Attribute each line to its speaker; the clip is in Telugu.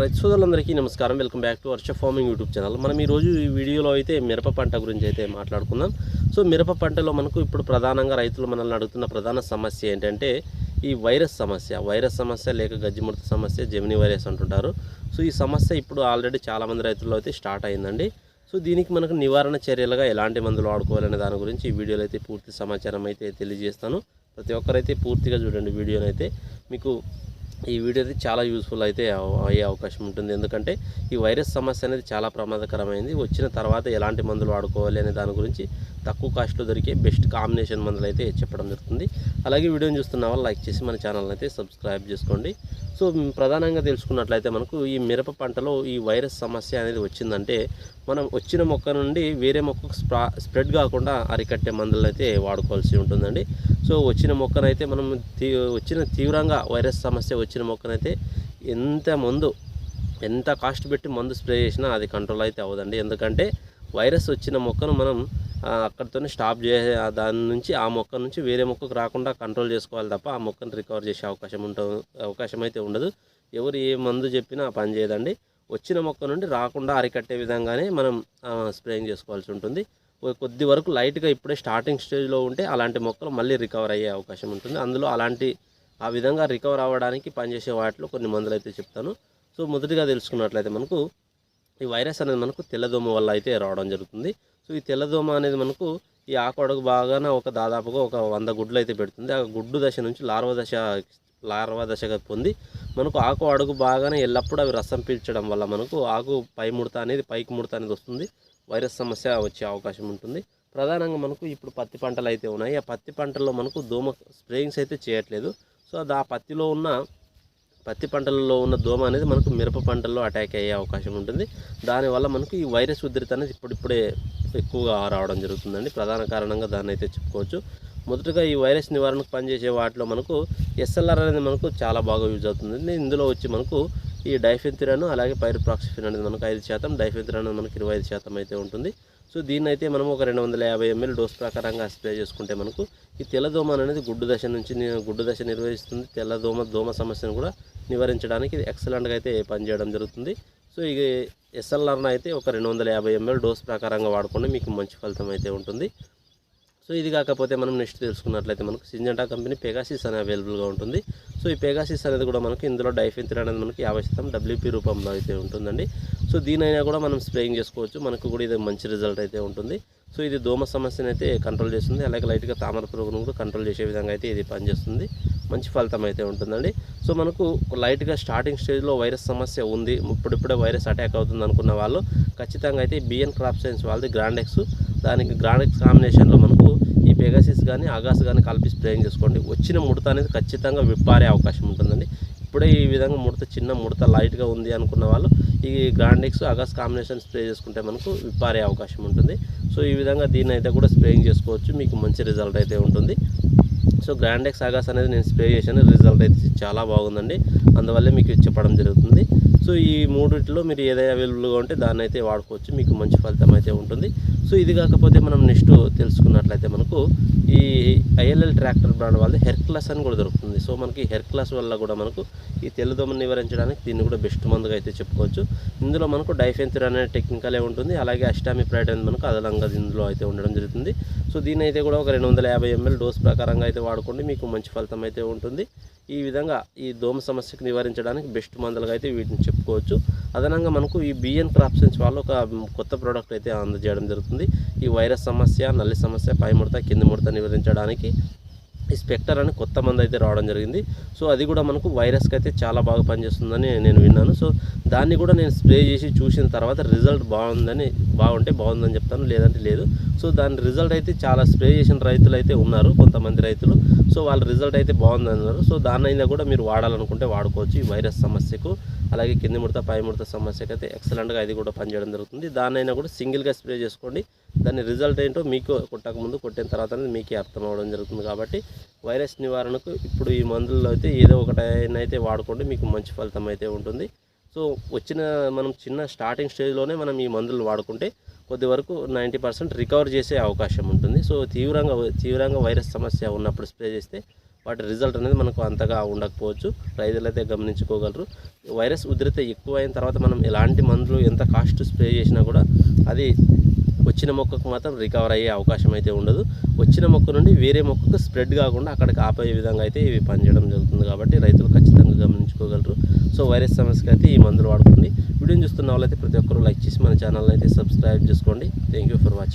Speaker 1: రైతు సోదరులందరికీ నమస్కారం. Welcome back to Varsha farming YouTube channel. మనం ఈరోజు ఈ వీడియోలో అయితే మిరప పంట గురించి అయితే మాట్లాడుకుందాం. సో మిరప పంటలో మనకు ఇప్పుడు ప్రధానంగా రైతులు మనల్ని అడుగుతున్న ప్రధాన సమస్య ఏంటంటే ఈ వైరస్ సమస్య. వైరస్ సమస్య లేక గజ్జిముడత సమస్య జెమిని వైరస్ అంటుంటారు. సో ఈ సమస్య ఇప్పుడు ఆల్రెడీ చాలామంది రైతుల్లో అయితే స్టార్ట్ అయిందండి. సో దీనికి మనకు నివారణ చర్యలుగా ఎలాంటి మందులు వాడుకోవాలనే దాని గురించి ఈ వీడియోలో అయితే పూర్తి సమాచారం అయితే తెలియజేస్తాను. ప్రతి ఒక్కరైతే పూర్తిగా చూడండి వీడియోనైతే అయితే. మీకు ఈ వీడియో అయితే చాలా యూస్ఫుల్ అయితే అయ్యే అవకాశం ఉంటుంది. ఎందుకంటే ఈ వైరస్ సమస్య అనేది చాలా ప్రమాదకరమైంది. వచ్చిన తర్వాత ఎలాంటి మందులు వాడుకోవాలి అనే దాని గురించి తక్కువ కాస్ట్లో దొరికే బెస్ట్ కాంబినేషన్ మందులు అయితే చెప్పడం జరుగుతుంది. అలాగే వీడియోని చూస్తున్న వాళ్ళు లైక్ చేసి మన ఛానల్ని అయితే సబ్స్క్రైబ్ చేసుకోండి. సో ప్రధానంగా తెలుసుకున్నట్లయితే మనకు ఈ మిరప పంటలో ఈ వైరస్ సమస్య అనేది వచ్చిందంటే మనం వచ్చిన మొక్క నుండి వేరే మొక్కకు స్ప్రా స్ప్రెడ్ కాకుండా అరికట్టే మందులను అయితే వాడుకోవాల్సి ఉంటుందండి. సో వచ్చిన మొక్కనైతే మనం తీ వచ్చిన తీవ్రంగా వైరస్ సమస్య వచ్చిన మొక్కనైతే ఎంత మందు ఎంత కాస్ట్ పెట్టి మందు స్ప్రే చేసినా అది కంట్రోల్ అయితే అవ్వదండి. ఎందుకంటే వైరస్ వచ్చిన మొక్కను మనం అక్కడితోనే స్టాప్ చే దాని నుంచి ఆ మొక్క నుంచి వేరే మొక్కకు రాకుండా కంట్రోల్ చేసుకోవాలి తప్ప ఆ మొక్కను రికవర్ చేసే అవకాశం ఉంట అవకాశం అయితే ఉండదు. ఎవరు ఏ మందు చెప్పినా పనిచేయదండి పని చేయదండి. వచ్చిన మొక్క నుండి రాకుండా అరికట్టే విధంగానే మనం స్ప్రేయింగ్ చేసుకోవాల్సి ఉంటుంది. కొద్ది వరకు లైట్గా ఇప్పుడే స్టార్టింగ్ స్టేజ్లో ఉంటే అలాంటి మొక్కలు మళ్ళీ రికవర్ అయ్యే అవకాశం ఉంటుంది. అందులో అలాంటి ఆ విధంగా రికవర్ అవ్వడానికి పనిచేసే వాటిలో కొన్ని మందులు అయితే చెప్తాను. సో మొదటిగా తెలుసుకున్నట్లయితే మనకు ఈ వైరస్ అనేది మనకు తెల్లదోమ వల్ల అయితే రావడం జరుగుతుంది. సో ఈ తెల్లదోమ అనేది మనకు ఈ ఆకు అడుగు బాగానే ఒక దాదాపుగా ఒక వంద గుడ్లు అయితే పెడుతుంది. ఆ గుడ్డు దశ నుంచి లార్వ దశ లార్వా దశగా పొంది మనకు ఆకు అడుగు బాగానే ఎల్లప్పుడూ అవి రసం పీల్చడం వల్ల మనకు ఆకు పై ముడత అనేది పైకి ముడత అనేది వస్తుంది. వైరస్ సమస్య వచ్చే అవకాశం ఉంటుంది. ప్రధానంగా మనకు ఇప్పుడు పత్తి పంటలు అయితే ఉన్నాయి. ఆ పత్తి పంటల్లో మనకు దోమ స్ప్రేయింగ్స్ అయితే చేయట్లేదు. సో అది ఆ పత్తిలో ఉన్న పత్తి పంటలలో ఉన్న దోమ అనేది మనకు మిరప పంటల్లో అటాక్ అయ్యే అవకాశం ఉంటుంది. దానివల్ల మనకు ఈ వైరస్ ఉధృతి అనేది ఇప్పుడిప్పుడే ఎక్కువగా రావడం జరుగుతుందండి. ప్రధాన కారణంగా దాన్ని అయితే చెప్పుకోవచ్చు. మొదటగా ఈ వైరస్ నివారణకు పనిచేసే వాటిలో మనకు ఎస్ఎల్ఆర్ అనేది మనకు చాలా బాగా యూజ్ అవుతుంది. ఇందులో వచ్చి మనకు ఈ డైఫెన్థిరాన్ అలాగే పైరుప్రాక్సిఫిన్ అనేది మనకు ఐదు శాతం డైఫెన్థిరాన్ మనకు ఇరవై ఐదు శాతం అయితే ఉంటుంది. సో దీన్ని అయితే మనం ఒక రెండు వందల యాభై ఎంఎల్ డోస్ ప్రకారంగా స్ప్రే చేసుకుంటే మనకు ఈ తెల్లదోమ అనేది గుడ్డు దశ నుంచి గుడ్డు దశ నిర్వహిస్తుంది. తెల్లదోమ దోమ సమస్యను కూడా నివారించడానికి ఇది ఎక్సలెంట్గా అయితే పనిచేయడం జరుగుతుంది. సో ఇక ఎస్ఎల్ఆర్ను అయితే ఒక రెండు వందల యాభై ఎంఎల్ డోస్ ప్రకారంగా వాడుకుంటే మీకు మంచి ఫలితం అయితే ఉంటుంది. సో ఇది కాకపోతే మనం నెక్స్ట్ తెలుసుకున్నట్లయితే మనకు సింజంటా కంపెనీ పెగాసిస్ అనే అవైలబుల్గా ఉంటుంది. సో ఈ పెగాసిస్ అనేది కూడా మనకు ఇందులో డైఫెన్థిన్ అనేది మనకి యాభై శాతం డబ్ల్యూపీ రూపంలో అయితే ఉంటుందండి. సో దీనైనా కూడా మనం స్ప్రేయింగ్ చేసుకోవచ్చు. మనకు కూడా ఇది మంచి రిజల్ట్ అయితే ఉంటుంది. సో ఇది దోమ సమస్యను అయితే కంట్రోల్ చేస్తుంది. అలాగే లైట్గా తామర పురుగును కూడా కంట్రోల్ చేసే విధంగా అయితే ఇది పనిచేస్తుంది. మంచి ఫలితం అయితే ఉంటుందండి. సో మనకు లైట్గా స్టార్టింగ్ స్టేజ్లో వైరస్ సమస్య ఉంది. ఇప్పుడిప్పుడే వైరస్ అటాక్ అవుతుంది అనుకున్న వాళ్ళు ఖచ్చితంగా అయితే బిఎన్ క్రాప్ సైన్స్ వాళ్ళది గ్రాండెక్స్ దానికి గ్రాండెక్స్ కాంబినేషన్లో మనం పెగాసిస్ కానీ ఆగాస్ కానీ కలిపి స్ప్రేయింగ్ చేసుకోండి? వచ్చిన ముడత అనేది ఖచ్చితంగా విప్పారే అవకాశం ఉంటుందండి. ఇప్పుడే ఈ విధంగా ముడత చిన్న ముడత లైట్గా ఉంది అనుకున్న వాళ్ళు ఈ గ్రాండెక్స్ అగాస్ కాంబినేషన్ స్ప్రే చేసుకుంటే మనకు విప్పారే అవకాశం ఉంటుంది. సో ఈ విధంగా దీన్ని అయితే కూడా స్ప్రేయింగ్ చేసుకోవచ్చు. మీకు మంచి రిజల్ట్ అయితే ఉంటుంది. సో గ్రాండెక్స్ ఆగాస్ అనేది నేను స్ప్రే చేశాను. రిజల్ట్ అయితే చాలా బాగుందండి. అందువల్లే మీకు చెప్పడం జరుగుతుంది. సో ఈ మూడిట్లో మీరు ఏదైనా అవైలబుల్గా ఉంటే దాన్ని అయితే వాడుకోవచ్చు. మీకు మంచి ఫలితం అయితే ఉంటుంది. సో ఇది కాకపోతే మనం నెక్స్ట్ తెలుసుకున్నట్లయితే మనకు ఈ ఐఎల్ఎల్ ట్రాక్టర్ బ్రాండ్ వాళ్ళది హెర్క్లాస్ అని కూడా దొరుకుతుంది. సో మనకి హెర్క్లాస్ వల్ల కూడా మనకు ఈ తెల్లదోమను నివారించడానికి దీన్ని కూడా బెస్ట్ మందుగా అయితే చెప్పుకోవచ్చు. ఇందులో మనకు డైఫెన్థిర్ అనే టెక్నికలే ఉంటుంది. అలాగే అస్టామిప్రైడ్ అనేది మనకు అదనంగా ఇందులో అయితే ఉండడం జరుగుతుంది. సో దీని అయితే కూడా ఒక రెండు వందల యాభై ఎంఎల్ డోస్ ప్రకారంగా అయితే వాడుకోండి. మీకు మంచి ఫలితం అయితే ఉంటుంది. ఈ విధంగా ఈ దోమ సమస్యకు నివారించడానికి బెస్ట్ మందులుగా అయితే వీటిని చెప్పుకోవచ్చు. అదనంగా మనకు ఈ బిఎన్ క్రాప్ సైన్స్ వాళ్ళు ఒక కొత్త ప్రోడక్ట్ అయితే అందజేయడం జరుగుతుంది. ఈ వైరస్ సమస్య నల్లి సమస్య పై ముడత కింది ముడత నివారించడానికి ఈ స్పెక్టర్ అని కొత్త మంది అయితే రావడం జరిగింది. సో అది కూడా మనకు వైరస్కి అయితే చాలా బాగా పనిచేస్తుందని నేను విన్నాను. సో దాన్ని కూడా నేను స్ప్రే చేసి చూసిన తర్వాత రిజల్ట్ బాగుందని బాగుంటే బాగుందని చెప్తాను లేదంటే లేదు. సో దాని రిజల్ట్ అయితే చాలా స్ప్రే చేసిన రైతులు అయితే ఉన్నారు కొంతమంది రైతులు. సో వాళ్ళ రిజల్ట్ అయితే బాగుంది అన్నారు. సో దాన్నైనా కూడా మీరు వాడాలనుకుంటే వాడుకోవచ్చు ఈ వైరస్ సమస్యకు. అలాగే కింది ముడత పై ముడత సమస్యకు అయితే ఎక్సలెంట్గా ఇది కూడా పనిచేయడం జరుగుతుంది. దాన్నైనా కూడా సింగిల్గా స్ప్రే చేసుకోండి. దాని రిజల్ట్ ఏంటో మీకు కొట్టక ముందు కొట్టిన తర్వాత అనేది మీకే అర్థం అవ్వడం జరుగుతుంది కాబట్టి వైరస్ నివారణకు ఇప్పుడు ఈ మందుల్లో అయితే ఏదో ఒకటైనా అయితే వాడుకోండి మీకు మంచి ఫలితం అయితే ఉంటుంది. సో వచ్చిన మనం చిన్న స్టార్టింగ్ స్టేజ్లోనే మనం ఈ మందులు వాడుకుంటే కొద్ది వరకు నైంటీ పర్సెంట్ రికవర్ చేసే అవకాశం ఉంటుంది. సో తీవ్రంగా తీవ్రంగా వైరస్ సమస్య ఉన్నప్పుడు స్ప్రే చేస్తే వాటి రిజల్ట్ అనేది మనకు అంతగా ఉండకపోవచ్చు. రైతులు అయితే గమనించుకోగలరు. వైరస్ ఉధృత ఎక్కువ అయిన తర్వాత మనం ఎలాంటి మందులు ఎంత కాస్ట్ స్ప్రే చేసినా కూడా అది వచ్చిన మొక్కకు మాత్రం రికవర్ అయ్యే అవకాశం అయితే ఉండదు. వచ్చిన మొక్క నుండి వేరే మొక్కకు స్ప్రెడ్ కాకుండా అక్కడికి ఆపే విధంగా అయితే ఇవి పనిచేయడం జరుగుతుంది కాబట్టి రైతులు ఖచ్చితంగా గమనించుకోగలరు. సో వైరస్ సమస్యకి అయితే ఈ మందులు వాడుకోండి. వీడియోని చూస్తున్న వాళ్ళైతే ప్రతి ఒక్కరూ లైక్ చేసి మన ఛానల్ని అయితే సబ్స్క్రైబ్ చేసుకోండి. Thank you for watching